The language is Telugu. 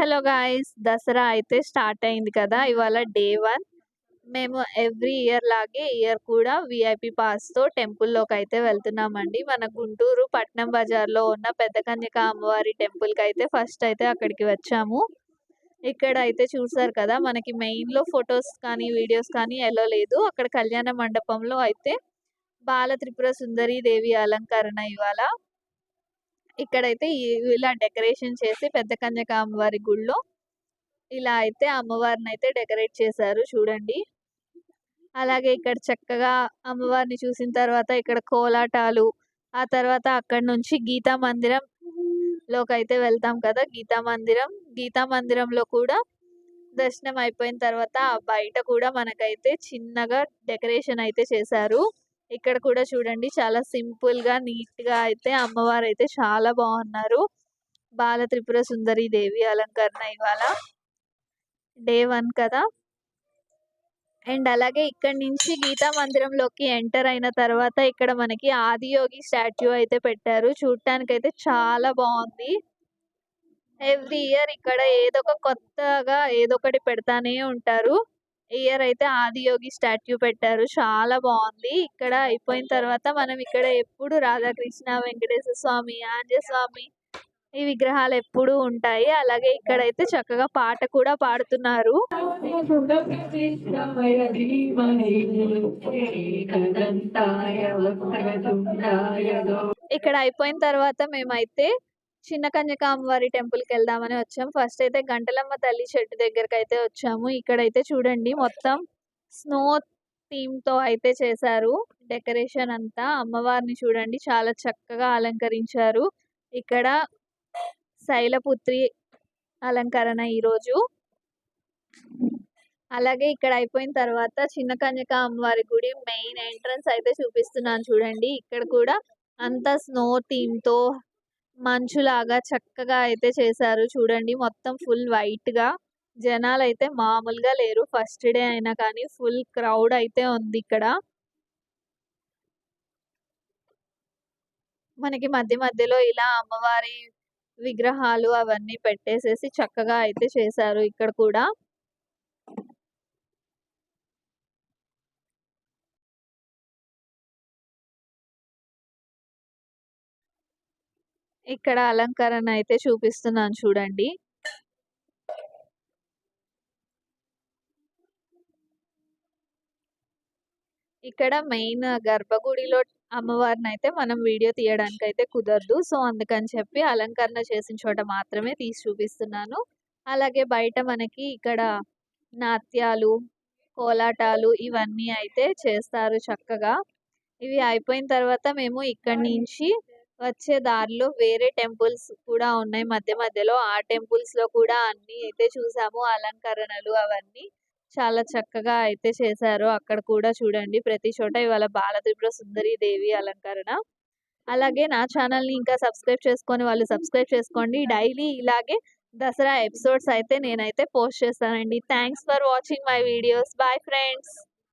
హలో గాయస్ దసరా అయితే స్టార్ట్ అయింది కదా ఇవాళ డే వన్. మేము ఎవ్రీ ఇయర్ లాగే ఇయర్ కూడా విఐపి పాస్తో టెంపుల్లోకి అయితే వెళ్తున్నామండి. మన గుంటూరు పట్నం బజార్లో ఉన్న పెద్ద కన్యక అమ్మవారి టెంపుల్కి అయితే ఫస్ట్ అయితే అక్కడికి వచ్చాము. ఇక్కడ అయితే చూసారు కదా మనకి మెయిన్లో ఫొటోస్ కానీ వీడియోస్ కానీ ఎలా లేదు. అక్కడ కళ్యాణ మండపంలో అయితే బాల త్రిపుర సుందరి దేవి అలంకరణ ఇవాళ. ఇక్కడైతే ఇలా డెకరేషన్ చేసి పెద్ద కన్యక అమ్మవారి గుళ్ళో ఇలా అయితే అమ్మవారిని అయితే డెకరేట్ చేశారు చూడండి. అలాగే ఇక్కడ చక్కగా అమ్మవారిని చూసిన తర్వాత ఇక్కడ కోలాటాలు ఆ తర్వాత అక్కడ నుంచి గీతా మందిరం లోకి అయితే వెళ్తాం కదా గీతా మందిరం. గీతా మందిరంలో కూడా దర్శనం అయిపోయిన తర్వాత బయట కూడా మనకైతే చిన్నగా డెకరేషన్ అయితే చేశారు. ఇక్కడ కూడా చూడండి చాలా సింపుల్గా నీట్గా అయితే అమ్మవారు అయితే చాలా బాగున్నారు. బాల త్రిపుర సుందరి దేవి అలంకరణ ఇవాళ డే వన్ కదా. అండ్ అలాగే ఇక్కడ నుంచి గీతా మందిరంలోకి ఎంటర్ అయిన తర్వాత ఇక్కడ మనకి ఆదియోగి స్టాట్యూ అయితే పెట్టారు. చూడటానికి అయితే చాలా బాగుంది. ఎవ్రీ ఇయర్ ఇక్కడ ఏదో ఒక కొత్తగా ఏదో ఒకటి పెడతానే ఉంటారు. ఇయర్ అయితే ఆదియోగి స్టాట్యూ పెట్టారు. చాలా బాగుంది. ఇక్కడ అయిపోయిన తర్వాత మనం ఇక్కడ ఎప్పుడు రాధాకృష్ణ వెంకటేశ్వర స్వామి ఆంజనేయ స్వామి ఈ విగ్రహాలు ఎప్పుడు ఉంటాయి. అలాగే ఇక్కడైతే చక్కగా పాట కూడా పాడుతున్నారు. ఇక్కడ అయిపోయిన తర్వాత మేమైతే చిన్న కన్యక అమ్మవారి వెళ్దామని వచ్చాం. ఫస్ట్ అయితే గంటలమ్మ తల్లి చెట్టు దగ్గరకు అయితే వచ్చాము. ఇక్కడైతే చూడండి మొత్తం స్నో థీమ్తో అయితే చేశారు డెకరేషన్ అంతా. అమ్మవారిని చూడండి చాలా చక్కగా అలంకరించారు. ఇక్కడ శైలపుత్రి అలంకరణ ఈరోజు అలాగే ఇక్కడ అయిపోయిన తర్వాత చిన్న కన్యక అమ్మవారి గుడి మెయిన్ ఎంట్రన్స్ అయితే చూపిస్తున్నాను చూడండి. ఇక్కడ కూడా అంతా స్నో థీమ్తో మంచులాగా చక్కగా అయితే చేశారు. చూడండి మొత్తం ఫుల్ వైట్గా జనాలు అయితే మామూలుగా లేరు. ఫస్ట్ డే అయినా కానీ ఫుల్ క్రౌడ్ అయితే ఉంది ఇక్కడ. మనకి మధ్య మధ్యలో ఇలా అమ్మవారి విగ్రహాలు అవన్నీ పెట్టేసేసి చక్కగా అయితే చేశారు ఇక్కడ కూడా. ఇక్కడ అలంకరణ అయితే చూపిస్తున్నాను చూడండి. ఇక్కడ మెయిన్ గర్భగుడిలో అమ్మవారిని అయితే మనం వీడియో తీయడానికి అయితే కుదరదు. సో అందుకని చెప్పి అలంకరణ చేసిన చోట మాత్రమే తీసి చూపిస్తున్నాను. అలాగే బయట మనకి ఇక్కడ నాట్యాలు కోలాటాలు ఇవన్నీ అయితే చేస్తారు చక్కగా. ఇవి అయిపోయిన తర్వాత మేము ఇక్కడి నుంచి వచ్చే దారిలో వేరే టెంపుల్స్ కూడా ఉన్నాయి. మధ్య మధ్యలో ఆ టెంపుల్స్లో కూడా అన్ని అయితే చూసాము. అలంకరణలు అవన్నీ చాలా చక్కగా అయితే చేశారు. అక్కడ కూడా చూడండి. ప్రతి చోట ఇవాళ బాలత్రిపుర సుందరి దేవి అలంకరణ. అలాగే నా ఛానల్ని ఇంకా సబ్స్క్రైబ్ చేసుకొని వాళ్ళు సబ్స్క్రైబ్ చేసుకోండి. డైలీ ఇలాగే దసరా ఎపిసోడ్స్ అయితే నేనైతే పోస్ట్ చేస్తానండి. Thanks for watching my videos. Bye friends.